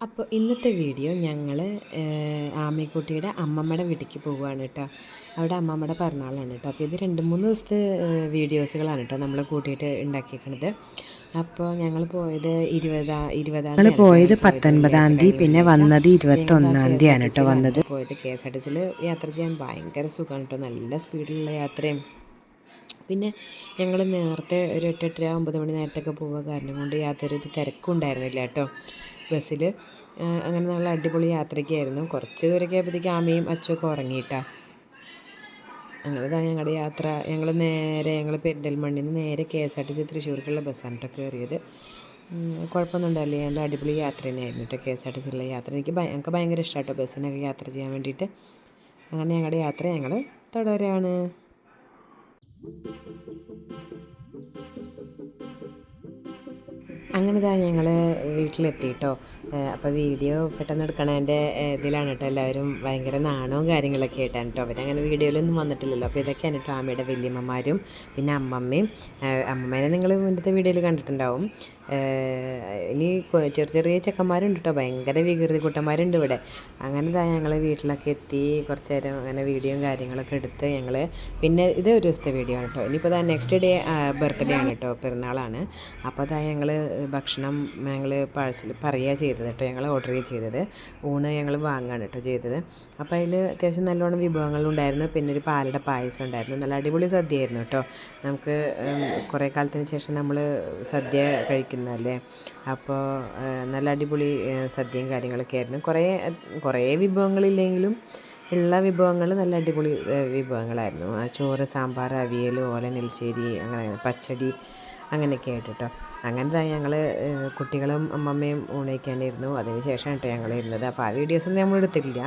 അപ്പോൾ ഇന്നത്തെ വീഡിയോ ഞങ്ങൾ ആമയക്കുട്ടിയുടെ അമ്മമ്മയുടെ വീട്ടിലേക്ക് പോവുകയാണ് കേട്ടോ അവിടെ അമ്മമ്മയുടെ പിറന്നാളാണ് കേട്ടോ അപ്പോൾ ഇത് രണ്ട് മൂന്ന് ദിവസത്തെ വീഡിയോസുകളാണ് കേട്ടോ നമ്മൾ കൂട്ടിയിട്ട് ഉണ്ടാക്കിയിരിക്കുന്നത് അപ്പോൾ ഞങ്ങൾ പോയത് ഇരുപതാ ഇരുപതാം ഞങ്ങൾ പോയത് പത്തൊൻപതാം തീയതി. പിന്നെ വന്നത് ഇരുപത്തൊന്നാം തീയതിയാണ് കേട്ടോ വന്നത്. പോയത് കെ എസ് ആർ ടി സിയിൽ യാത്ര ചെയ്യാൻ ഭയങ്കര സുഖമാണ് കേട്ടോ നല്ല സ്പീഡിലുള്ള യാത്രയും പിന്നെ ഞങ്ങൾ നേരത്തെ ഒരു എട്ട് എട്ടര ഒമ്പത് മണി നേരത്തൊക്കെ പോവുക. കാരണം കൊണ്ട് യാതൊരു തിരക്കും ഉണ്ടായിരുന്നില്ല കേട്ടോ. ബസ്സിൽ അങ്ങനെ നല്ല അടിപൊളി യാത്രയ്ക്കായിരുന്നു കുറച്ച് ദൂരമൊക്കെ ആയപ്പോഴത്തേക്ക് ആമയും അച്ഛനൊക്കെ ഉറങ്ങിയിട്ടാ. അങ്ങനെതാണ് ഞങ്ങളുടെ യാത്ര ഞങ്ങൾ നേരെ ഞങ്ങൾ പെരിന്തൽമണ്ണിൽ നിന്ന് നേരെ K S R T C തൃശ്ശൂർക്കുള്ള ബസ്സാണ് കേട്ടോ കയറിയത്. കുഴപ്പമൊന്നും ഉണ്ടായില്ല നല്ല അടിപൊളി യാത്ര തന്നെയായിരുന്നു കേട്ടോ കെ എസ് ആർ ടി സിയിലുള്ള യാത്ര. എനിക്ക് ഞങ്ങൾക്ക് ഭയങ്കര ഇഷ്ടമാണ് ബസ്സിനൊക്കെ യാത്ര ചെയ്യാൻ വേണ്ടിയിട്ട്. അങ്ങനെ ഞങ്ങളുടെ യാത്ര ഞങ്ങൾ തുടരാണ്. അങ്ങനെ ഇതാ ഞങ്ങൾ വീട്ടിലെത്തി കേട്ടോ അപ്പോൾ വീഡിയോ പെട്ടെന്ന് എടുക്കണതിന്റെ ഇതിലാണ് കേട്ടോ എല്ലാവരും ഭയങ്കര നാണവും കാര്യങ്ങളൊക്കെ ആയിട്ടാണ് കേട്ടോ അങ്ങനെ വീഡിയോയിലൊന്നും വന്നിട്ടില്ലല്ലോ. അപ്പോൾ ഇതൊക്കെയാണ് കേട്ടോ അമ്മയുടെ വല്യമ്മമാരും പിന്നെ അമ്മമ്മയും. അമ്മമ്മേനെ നിങ്ങൾ മുന്നത്തെ വീഡിയോയിൽ കണ്ടിട്ടുണ്ടാവും. ഇനി ചെറിയ ചെറിയ ചെക്കന്മാരുണ്ട് കേട്ടോ ഭയങ്കര വികൃതി കൂട്ടന്മാരുണ്ട് ഇവിടെ. അങ്ങനെ ഞങ്ങൾ വീട്ടിലൊക്കെ എത്തി കുറച്ച് നേരം അങ്ങനെ വീഡിയോയും കാര്യങ്ങളൊക്കെ എടുത്ത് ഞങ്ങൾ പിന്നെ ഇത് ഒരു ദിവസത്തെ വീഡിയോ ആണ് കേട്ടോ ഇനിയിപ്പോൾ ഇതാ നെക്സ്റ്റ് ഡേ ബർത്ത്ഡേ ആണ് കേട്ടോ പെരുന്നാളാണ്. അപ്പോൾ അതാ ഞങ്ങൾ ഭക്ഷണം ഞങ്ങൾ പാഴ്സൽ പറയുക ചെയ്തത്. കേട്ടോ. ഞങ്ങൾ ഓർഡർ ചെയ്തത്. ഊണ് ഞങ്ങൾ വാങ്ങുകയാണ് കേട്ടോ ചെയ്തത്. അപ്പോൾ അതിൽ അത്യാവശ്യം നല്ലോണം വിഭവങ്ങളുണ്ടായിരുന്നു പിന്നെ ഒരു പാലട പായസം ഉണ്ടായിരുന്നു. നല്ല അടിപൊളി സദ്യയായിരുന്നു കേട്ടോ. നമുക്ക് കുറേ കാലത്തിന് ശേഷം നമ്മൾ സദ്യ കഴിക്കുന്നതല്ലേ? അപ്പോൾ നല്ല അടിപൊളി സദ്യയും കാര്യങ്ങളൊക്കെ ആയിരുന്നു. കുറേ കുറേ വിഭവങ്ങളില്ലെങ്കിലും ഉള്ള വിഭവങ്ങൾ നല്ല അടിപൊളി വിഭവങ്ങളായിരുന്നു. ചോറ് സാമ്പാർ അവിയൽ ഓലൻ എലിശ്ശേരി അങ്ങനെ പച്ചടി അങ്ങനെയൊക്കെ കേട്ടോ അങ്ങനത്തെ ഞങ്ങൾ കുട്ടികളും അമ്മമ്മയും ഊണയിക്കാനിരുന്നു. അതിന് ശേഷം കേട്ടോ ഞങ്ങൾ ഇരുന്നത്. അപ്പോൾ ആ വീഡിയോസൊന്നും നമ്മൾ എടുത്തിട്ടില്ല.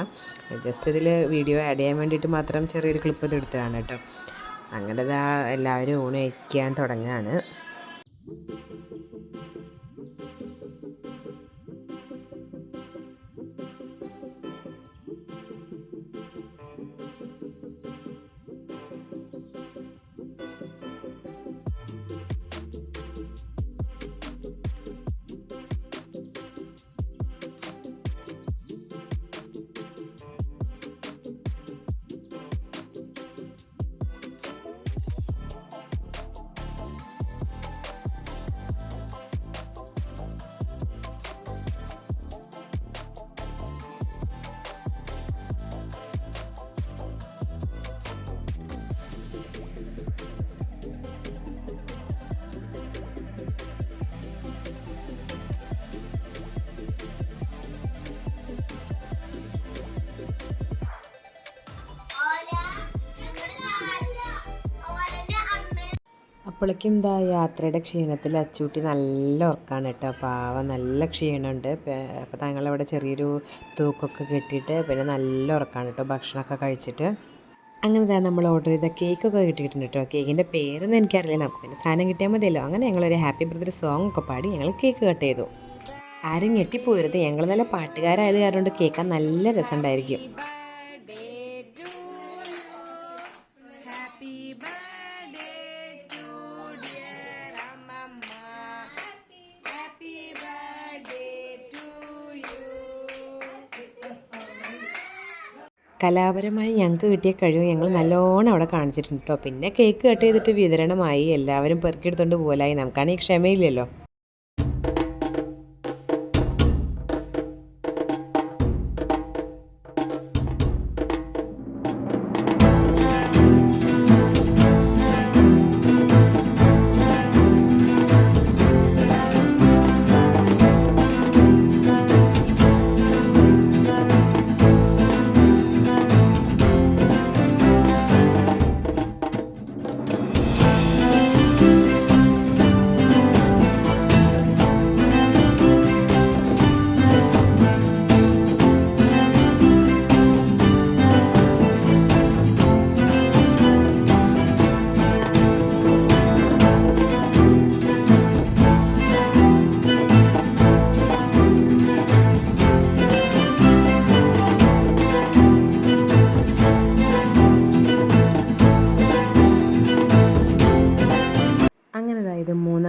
ജസ്റ്റ് ഇതിൽ വീഡിയോ ആഡ് ചെയ്യാൻ വേണ്ടിയിട്ട് മാത്രം ചെറിയൊരു ക്ലിപ്പ് ഇത് എടുത്തതാണ് കേട്ടോ അങ്ങനെ എല്ലാവരും ഊണ് കഴിക്കാൻ തുടങ്ങുകയാണ് അപ്പോഴേക്കും എന്താ യാത്രയുടെ ക്ഷീണത്തിൽ അച്ചൂട്ടി നല്ല ഉറക്കാണ് കേട്ടോ. പാവം നല്ല ക്ഷീണമുണ്ട്. അപ്പോൾ തങ്ങളവിടെ ചെറിയൊരു തൂക്കൊക്കെ കെട്ടിയിട്ട് പിന്നെ നല്ല ഉറക്കാണ് കേട്ടോ ഭക്ഷണമൊക്കെ കഴിച്ചിട്ട്. അങ്ങനെ തന്നെ നമ്മൾ ഓർഡർ ചെയ്ത കേക്കൊക്കെ കിട്ടിയിട്ടുണ്ട് കേട്ടോ. കേക്കിന്റെ പേരൊന്നും എനിക്കറിയില്ല. നമുക്ക് പിന്നെ സാധനം കിട്ടിയാൽ മതിയല്ലോ. അങ്ങനെ ഞങ്ങളൊരു ഹാപ്പി ബർത്ത്ഡേ സോങ് ഒക്കെ പാടി ഞങ്ങൾ കേക്ക് കട്ട് ചെയ്തു. ആരും ഞെട്ടിപ്പോയിരുത് ഞങ്ങൾ നല്ല പാട്ടുകാരായത് കാരണം കേൾക്കാൻ നല്ല രസമുണ്ടായിരിക്കും. കലാപരമായി ഞങ്ങൾക്ക് കിട്ടിയ കഴിവ് ഞങ്ങൾ നല്ലോണം അവിടെ കാണിച്ചിട്ടുണ്ട് കേട്ടോ പിന്നെ കേക്ക് കട്ട് ചെയ്തിട്ട് വിതരണമായി. എല്ലാവരും പെറുക്കിയെടുത്തോണ്ട് പോലായി. നമുക്കാണെങ്കിൽ ക്ഷമയില്ലല്ലോ.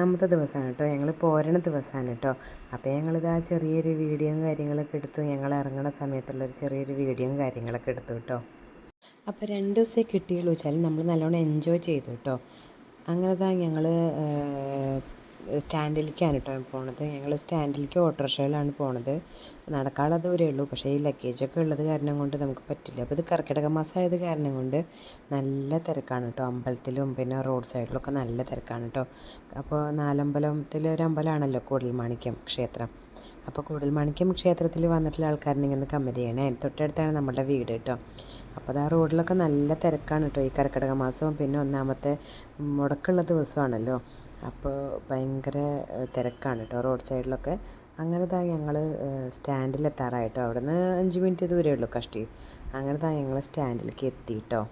രണ്ടാമത്തെ ദിവസമാണ് കേട്ടോ. ഞങ്ങൾ പോരണ ദിവസമാണ് കേട്ടോ. അപ്പോൾ ഞങ്ങളിത് ആ ചെറിയൊരു വീഡിയോയും കാര്യങ്ങളൊക്കെ എടുത്തു. ഞങ്ങൾ ഇറങ്ങുന്ന സമയത്തുള്ള സമയത്തുള്ളൊരു ചെറിയൊരു വീഡിയോയും കാര്യങ്ങളൊക്കെ എടുത്തു കേട്ടോ. അപ്പോൾ രണ്ട് ദിവസമേ കിട്ടിയുള്ളൂ. വെച്ചാൽ നമ്മൾ നല്ലോണം എൻജോയ് ചെയ്തു കേട്ടോ. അങ്ങനെ താ ഞങ്ങൾ സ്റ്റാൻഡിലേക്കാണ് കേട്ടോ പോണത്. ഞങ്ങൾ സ്റ്റാൻഡിലേക്ക് ഓട്ടോറിക്ഷയിലാണ് പോണത്. നടക്കാനുള്ള ദൂരമേ ഉള്ളൂ. പക്ഷേ ഈ ലഗേജൊക്കെ ഉള്ളത് കാരണം കൊണ്ട് നമുക്ക് പറ്റില്ല. അപ്പോൾ ഇത് കർക്കിടക മാസമായത് കാരണം കൊണ്ട് നല്ല തിരക്കാണ് കേട്ടോ. അമ്പലത്തിലും പിന്നെ റോഡ് സൈഡിലൊക്കെ നല്ല തിരക്കാണ് കേട്ടോ. അപ്പോൾ നാലമ്പലത്തിൽ ഒരു അമ്പലമാണല്ലോ കൂടൽമാണിക്യം ക്ഷേത്രം. അപ്പോൾ കൂടൽമാണിക്യം ക്ഷേത്രത്തിൽ വന്നിട്ടുള്ള ആൾക്കാരുണ്ടെങ്കിൽ ഇങ്ങനെ കമന്റ് ചെയ്യണേ. തൊട്ടടുത്താണ് നമ്മുടെ വീട് കേട്ടോ. അപ്പോൾ ആ റോഡിലൊക്കെ നല്ല തിരക്കാണ് കേട്ടോ ഈ കർക്കിടക മാസവും പിന്നെ ഒന്നാമത്തെ മുടക്കുള്ള ദിവസമാണല്ലോ. അപ്പോൾ ഭയങ്കര തിരക്കാണ് കേട്ടോ റോഡ് സൈഡിലൊക്കെ. അങ്ങനെ ഞങ്ങൾ സ്റ്റാൻഡിലെത്താറായിട്ടോ. അവിടെ നിന്ന് അഞ്ച് മിനിറ്റ് ദൂരമേ ഉള്ളൂ കഷ്ടി. അങ്ങനെ താ ഞങ്ങൾ സ്റ്റാൻഡിലേക്ക് എത്തി കേട്ടോ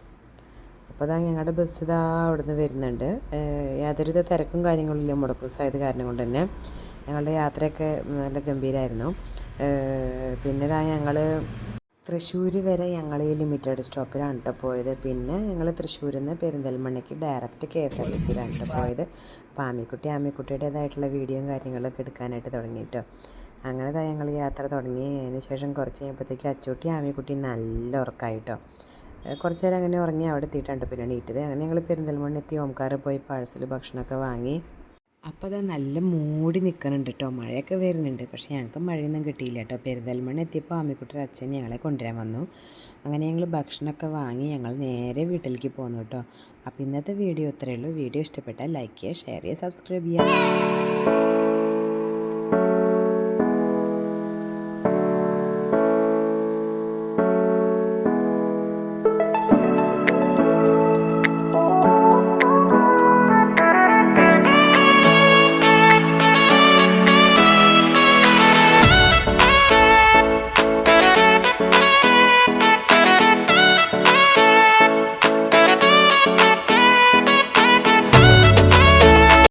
അപ്പോൾ അതാ ഞങ്ങളുടെ ബസ് ഇതാ അവിടെ നിന്ന് വരുന്നുണ്ട് യാതൊരുവിധ തിരക്കും കാര്യങ്ങളും ഇല്ല മുടക്കൂസായത് കാരണം കൊണ്ട് തന്നെ. ഞങ്ങളുടെ യാത്രയൊക്കെ നല്ല ഗംഭീരമായിരുന്നു പിന്നെ ഇതാ ഞങ്ങൾ തൃശ്ശൂർ വരെ ഞങ്ങൾ ഈ ലിമിറ്റഡ് സ്റ്റോപ്പിലാണ് കേട്ടോ പോയത്. പിന്നെ ഞങ്ങൾ തൃശ്ശൂരിൽ നിന്ന് പെരിന്തൽമണ്ണയ്ക്ക് direct K S R T സിയിലാണ് കേട്ടോ പോയത്. അപ്പോൾ ആമിക്കുട്ടി ആമിക്കുട്ടിയുടേതായിട്ടുള്ള വീഡിയോയും കാര്യങ്ങളൊക്കെ എടുക്കാനായിട്ട് തുടങ്ങി കേട്ടോ അങ്ങനെ ഞങ്ങൾ യാത്ര തുടങ്ങി. അതിന് ശേഷം കുറച്ച് കഴിയുമ്പോഴത്തേക്കും അച്ചൂട്ടി ആമിക്കുട്ടി നല്ല ഏഹ് കുറച്ച് നേരം അങ്ങനെ ഉറങ്ങി അവിടെ എത്തിയിട്ടുണ്ട് പിന്നെ എണീറ്റത്. അങ്ങനെ ഞങ്ങൾ പെരിന്തൽമണ്ണ എത്തി. ഓംകാറ് പോയി പാഴ്സൽ ഭക്ഷണമൊക്കെ വാങ്ങി. അപ്പോൾ അത് നല്ല മൂടി നിൽക്കുന്നുണ്ട് കേട്ടോ മഴയൊക്കെ വരുന്നുണ്ട്. പക്ഷേ ഞങ്ങൾക്ക് മഴയൊന്നും കിട്ടിയില്ല കേട്ടോ പെരുന്തൽമണ്ണ എത്തിയപ്പോൾ ആമിക്കുട്ടിയുടെ അച്ഛൻ ഞങ്ങളെ കൊണ്ടുവരാൻ വന്നു. അങ്ങനെ ഞങ്ങൾ ഭക്ഷണമൊക്കെ വാങ്ങി ഞങ്ങൾ നേരെ വീട്ടിലേക്ക് പോന്നു കേട്ടോ. അപ്പോൾ ഇന്നത്തെ വീഡിയോ ഇത്രയേ ഉള്ളൂ. വീഡിയോ ഇഷ്ടപ്പെട്ടാൽ ലൈക്ക് ചെയ്യുക ഷെയർ ചെയ്യുക സബ്സ്ക്രൈബ് ചെയ്യുക.